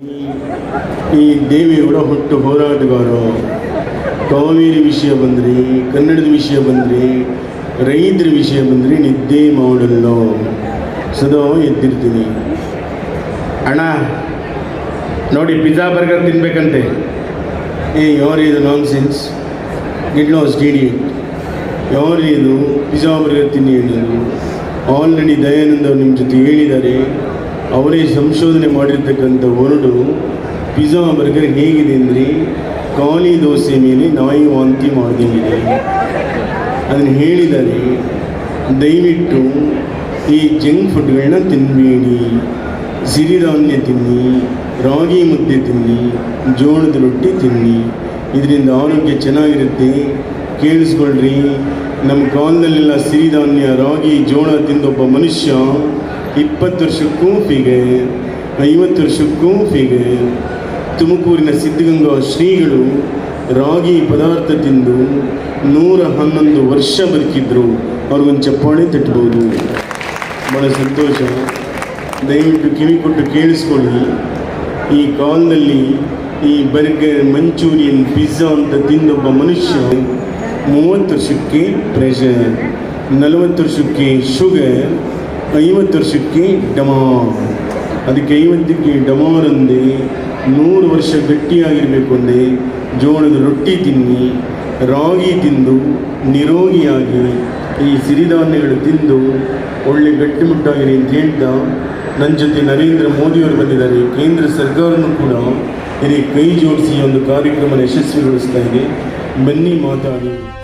ಈ ದೇವಿ ದೇವೇಗೌಡ ಹುಟ್ಟು ಹೋರಾಟಗಾರ. ಕಾವೇರಿ ವಿಷಯ ಬಂದ್ರಿ, ಕನ್ನಡದ ವಿಷಯ ಬಂದ್ರಿ, ರೈತರ ವಿಷಯ ಬಂದ್ರಿ, ನಿದ್ದೆ ಮಾಡಲ್ಲ. ಸದಾ ಎದ್ದಿರ್ತೀನಿ. ಅಣ್ಣ, ನೋಡಿ ಪಿಜ್ಜಾ, ಬರ್ಗರ್ ತಿನ್ಬೇಕಂತೆ. ಏ ಯಾರು ಇದು ನಾನ್ ಸೆನ್ಸ್ ಗೆಟ್ ನಾಸ್ ಇಡಿಯಟ್ ಯಾರು ಇದು? ಪಿಜ್ಜಾ, ಬರ್ಗರ್ ತಿನ್ನಿ ಹೇಳಿದರು ಆಲ್ರೆಡಿ ದಯಾನಂದ್ ನಿಮ್ಮ ಜೊತೆ ಹೇಳಿದ್ದಾರೆ. ಅವರೇ ಸಂಶೋಧನೆ ಮಾಡಿರ್ತಕ್ಕಂಥ ವರ್ಡು ಪಿಜ್ಜಾ ಬರ್ಗರ್ ಹೇಗಿದೆ ಅಂದರೆ ಖಾಲಿ ದೋಸೆ ಮೇಲೆ ನಾಯಿ ವಾಂತಿ ಮಾಡಿದಂಗಿದೆ. ಅದನ್ನು ಹೇಳಿದರೆ, ದಯವಿಟ್ಟು ಈ ಜಂಕ್ ಫುಡ್ಗಳನ್ನ ತಿನ್ನಬೇಡಿ ಸಿರಿಧಾನ್ಯ ತಿನ್ನಿ, ರಾಗಿ ಮುದ್ದೆ ತಿನ್ನಿ, ಜೋಳದ ರೊಟ್ಟಿ ತಿನ್ನಿ. ಇದರಿಂದ ಆರೋಗ್ಯ ಚೆನ್ನಾಗಿರುತ್ತೆ. ಕೇಳಿಸ್ಕೊಳ್ರಿ. ನಮ್ಮ ಕಾಲದಲ್ಲೆಲ್ಲ ಸಿರಿಧಾನ್ಯ, ರಾಗಿ, ಜೋಳ ತಿಂದೊಬ್ಬ ಮನುಷ್ಯ ಇಪ್ಪತ್ತು ವರ್ಷಕ್ಕೂ ಫಿಗೆ ಐವತ್ತು ವರ್ಷಕ್ಕೂ ಫಿಗೆ ತುಮಕೂರಿನ ಸಿದ್ಧಗಂಗಾ ಶ್ರೀಗಳು ರಾಗಿ ಪದಾರ್ಥ ತಿಂದು ನೂರ ಹನ್ನೊಂದು ವರ್ಷ ಬದುಕಿದ್ರು, ಅವ್ರಿಗೊಂದು ಚಪ್ಪಾಳೆ ತಟ್ಬೋದು. ಭಾಳ ಸಂತೋಷ. ದಯವಿಟ್ಟು ಕಿವಿ ಕೊಟ್ಟು ಕೇಳಿಸ್ಕೊಳ್ಳಿ. ಈ ಕಾಲದಲ್ಲಿ ಈ ಬರ್ಗರ್ ಮಂಚೂರಿಯನ್ ಪಿಜ್ಜಾ ಅಂತ ತಿಂದೊಬ್ಬ ಮನುಷ್ಯ ಮೂವತ್ತು ವರ್ಷಕ್ಕೆ ಪ್ರೆಷರ್ ನಲವತ್ತು ವರ್ಷಕ್ಕೆ ಶುಗರ್ ಐವತ್ತು ವರ್ಷಕ್ಕೆ ಡಮಾರ್ ಅದಕ್ಕೆ ಐವತ್ತಕ್ಕೆ ಡಮಾರ್ ಅಂದೆ ನೂರು ವರ್ಷ ಗಟ್ಟಿಯಾಗಿರಬೇಕು ಅಂದೆ, ಜೋಳದ ರೊಟ್ಟಿ ತಿನ್ನಿ, ರಾಗಿ ತಿಂದು, ನಿರೋಗಿಯಾಗಿ ಈ ಸಿರಿಧಾನ್ಯಗಳು ತಿಂದು ಒಳ್ಳೆ ಗಟ್ಟಿಮುಟ್ಟಾಗಿರಿ ಅಂತ ಹೇಳ್ತಾ ನನ್ನ ಜೊತೆ ನರೇಂದ್ರ ಮೋದಿಯವರು ಬಂದಿದ್ದಾರೆ. ಕೇಂದ್ರ ಸರ್ಕಾರನೂ ಕೂಡ ಇದಕ್ಕೆ ಕೈ ಜೋಡಿಸಿ ಒಂದು ಕಾರ್ಯಕ್ರಮ ಯಶಸ್ವಿಗೊಳಿಸ್ತಾ ಇದೆ. ಬನ್ನಿ ಮಾತಾಡಿ.